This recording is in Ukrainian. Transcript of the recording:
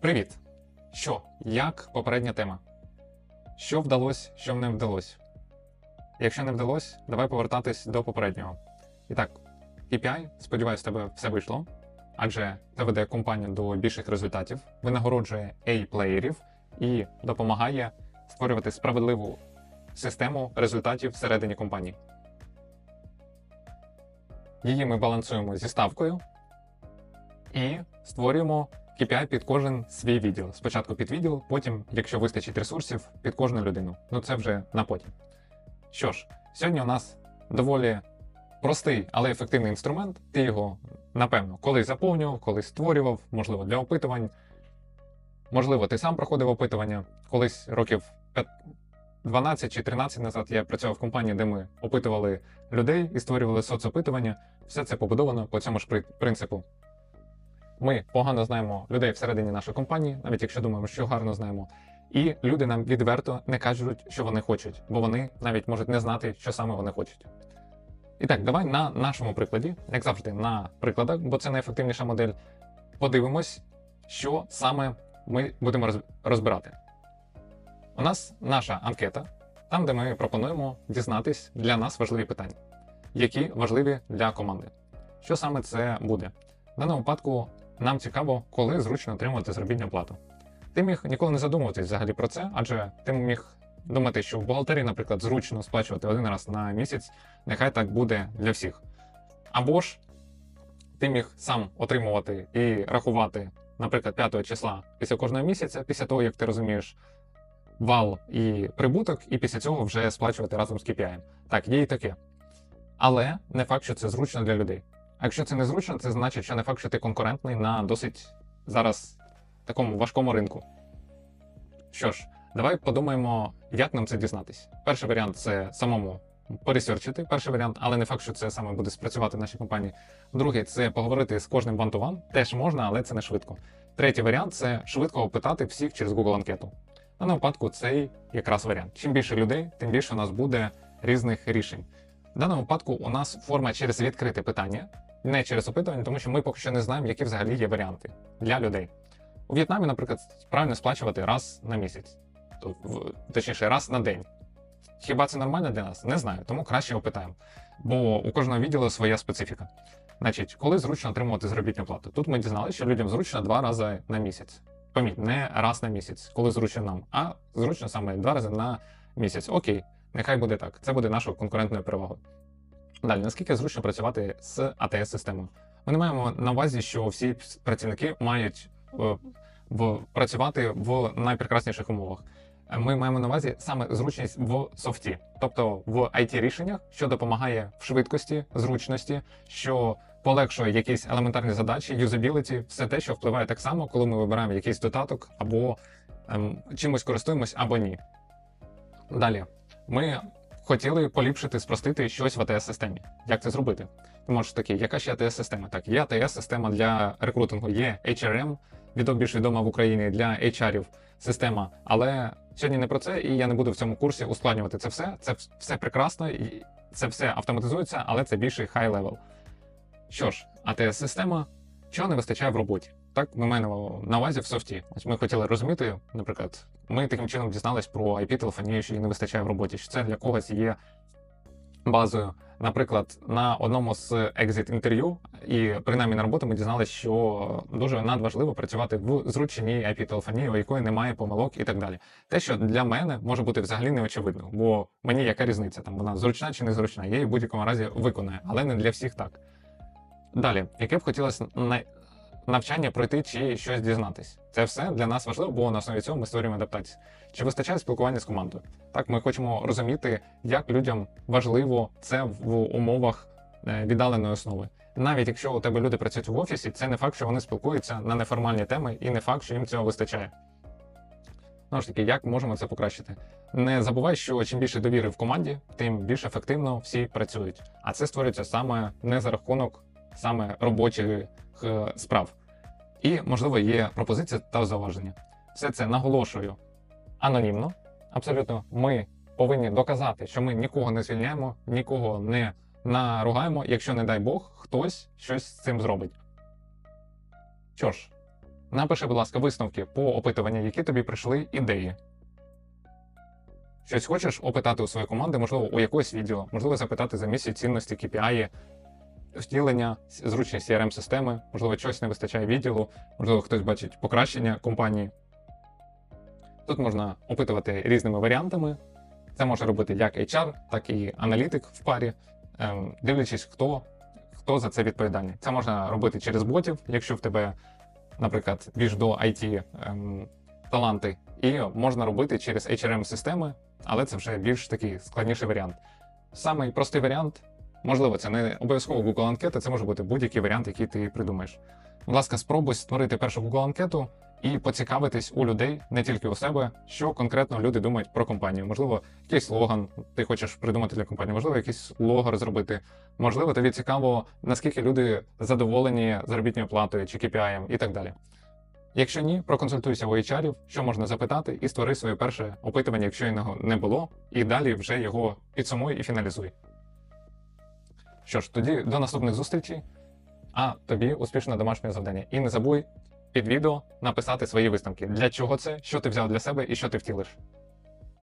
Привіт! Що, як попередня тема? Що вдалося, що не вдалося? Якщо не вдалося, давай повертатись до попереднього. І так, KPI, сподіваюся, в тебе все вийшло, адже це веде компанію до більших результатів, винагороджує A-плеєрів і допомагає створювати справедливу систему результатів всередині компанії. Її ми балансуємо зі ставкою і створюємо KPI під кожен свій відділ. Спочатку під відділ, потім, якщо вистачить ресурсів, під кожну людину. Ну це вже на потім. Що ж, сьогодні у нас доволі простий, але ефективний інструмент. Ти його, напевно, колись заповнював, колись створював, можливо, для опитувань. Можливо, ти сам проходив опитування. Колись років 12 чи 13 назад я працював в компанії, де ми опитували людей і створювали соцопитування. Все це побудовано по цьому ж принципу. Ми погано знаємо людей всередині нашої компанії, навіть якщо думаємо, що гарно знаємо. І люди нам відверто не кажуть, що вони хочуть, бо вони навіть можуть не знати, що саме вони хочуть. І так, давай на нашому прикладі, як завжди, на прикладах, бо це найефективніша модель, подивимось, що саме ми будемо розбирати. У нас наша анкета, там, де ми пропонуємо дізнатись для нас важливі питання, які важливі для команди. Що саме це буде? В даному випадку нам цікаво, коли зручно отримувати заробітну плату. Ти міг ніколи не задумуватись взагалі про це, адже ти міг думати, що в бухгалтерії, наприклад, зручно сплачувати один раз на місяць, нехай так буде для всіх. Або ж ти міг сам отримувати і рахувати, наприклад, 5 числа після кожного місяця, після того, як ти розумієш вал і прибуток, і після цього вже сплачувати разом з KPI. Так, є і таке. Але не факт, що це зручно для людей. А якщо це незручно, це значить, що не факт, що ти конкурентний на досить зараз такому важкому ринку. Що ж, давай подумаємо, як нам це дізнатись. Перший варіант це самому поресерчити, перший варіант, але не факт, що це саме буде спрацювати в нашій компанії. Другий це поговорити з кожним one-to-one. Теж можна, але це не швидко. Третій варіант це швидко опитати всіх через Google анкету. Даному випадку цей якраз варіант. Чим більше людей, тим більше у нас буде різних рішень. В даному випадку у нас форма через відкрите питання, не через опитування, тому що ми поки що не знаємо, які взагалі є варіанти для людей. У В'єтнамі, наприклад, правильно сплачувати раз на місяць, точніше, раз на день. Хіба це нормально для нас? Не знаю, тому краще опитаємо. Бо у кожного відділу своя специфіка. Значить, коли зручно отримувати заробітну плату? Тут ми дізналися, що людям зручно два рази на місяць. Поміть, не раз на місяць, коли зручно нам, а зручно саме два рази на місяць. Окей, нехай буде так. Це буде нашою конкурентною перевагою. Далі, наскільки зручно працювати з АТС-системою? Ми не маємо на увазі, що всі працівники мають е, в, працювати в найпрекрасніших умовах. Ми маємо на увазі саме зручність в софті, тобто в it рішеннях, що допомагає в швидкості, зручності, що полегшує якісь елементарні задачі, юзабіліті, все те, що впливає так само, коли ми вибираємо якийсь додаток або ем, чимось користуємось або ні. Далі, ми хотіли поліпшити, спростити щось в АТС-системі. Як це зробити? Ти можеш такий, яка ще АТС-система? Так, є АТС-система для рекрутингу, є HRM, відомо більш відома в Україні для HR-ів система. Але сьогодні не про це, і я не буду в цьому курсі ускладнювати це все. Це все прекрасно, і це все автоматизується, але це більший high level. Що ж, АТС-система, чого не вистачає в роботі? Так, ми маємо на увазі в софті. Ми хотіли розуміти, наприклад, ми таким чином дізнались про IP-телефонію, що її не вистачає в роботі, що це для когось є базою. Наприклад, на одному з екзит інтерв'ю, і принаймні на роботу ми дізналися, що дуже надважливо працювати в зручній IP-телефонії, у якої немає помилок і так далі. Те, що для мене може бути взагалі неочевидно, бо мені яка різниця, там вона зручна чи незручна, я її в будь-якому разі виконаю, але не для всіх так. Далі, яке б хотілося навчання пройти чи щось дізнатись. Це все для нас важливо, бо на основі цього ми створюємо адаптацію. Чи вистачає спілкування з командою? Так, ми хочемо розуміти, як людям важливо це в умовах е, віддаленої основи. Навіть якщо у тебе люди працюють в офісі, це не факт, що вони спілкуються на неформальні теми, і не факт, що їм цього вистачає. Знову ж таки, як можемо це покращити? Не забувай, що чим більше довіри в команді, тим більш ефективно всі працюють. А це створюється саме не за рахунок саме робочих е, справ. І, можливо, є пропозиція та зауваження. Все це наголошую анонімно. Абсолютно, ми повинні доказати, що ми нікого не звільняємо, нікого не наругаємо, якщо, не дай Бог, хтось щось з цим зробить. Що ж, Напиши, будь ласка, висновки по опитуванню, які тобі прийшли ідеї. Щось хочеш опитати у своєї команди, можливо, у якогось відео, можливо, запитати за місяць цінності KPI, втілення, зручність crm системи можливо, чогось не вистачає відділу, можливо, хтось бачить покращення компанії. Тут можна опитувати різними варіантами. Це може робити як HR, так і аналітик в парі, ем, дивлячись, хто, хто за це відповідальний. Це можна робити через ботів, якщо в тебе, наприклад, більш до IT ем, таланти, і можна робити через HRM-системи, але це вже більш такий складніший варіант. Самий простий варіант, можливо, це не обов'язково Google анкета, це може бути будь-який варіант, який ти придумаєш. Будь ласка, спробуй створити першу Google анкету і поцікавитись у людей, не тільки у себе, що конкретно люди думають про компанію. Можливо, якийсь слоган ти хочеш придумати для компанії, можливо, якийсь лого розробити. Можливо, тобі цікаво, наскільки люди задоволені заробітною платою чи KPI і так далі. Якщо ні, проконсультуйся у HR, що можна запитати, і створи своє перше опитування, якщо його не було, і далі вже його підсумуй і фіналізуй. Що ж, тоді до наступних зустрічей, а тобі успішне домашнє завдання. І не забудь під відео написати свої висновки. Для чого це, що ти взяв для себе і що ти втілиш.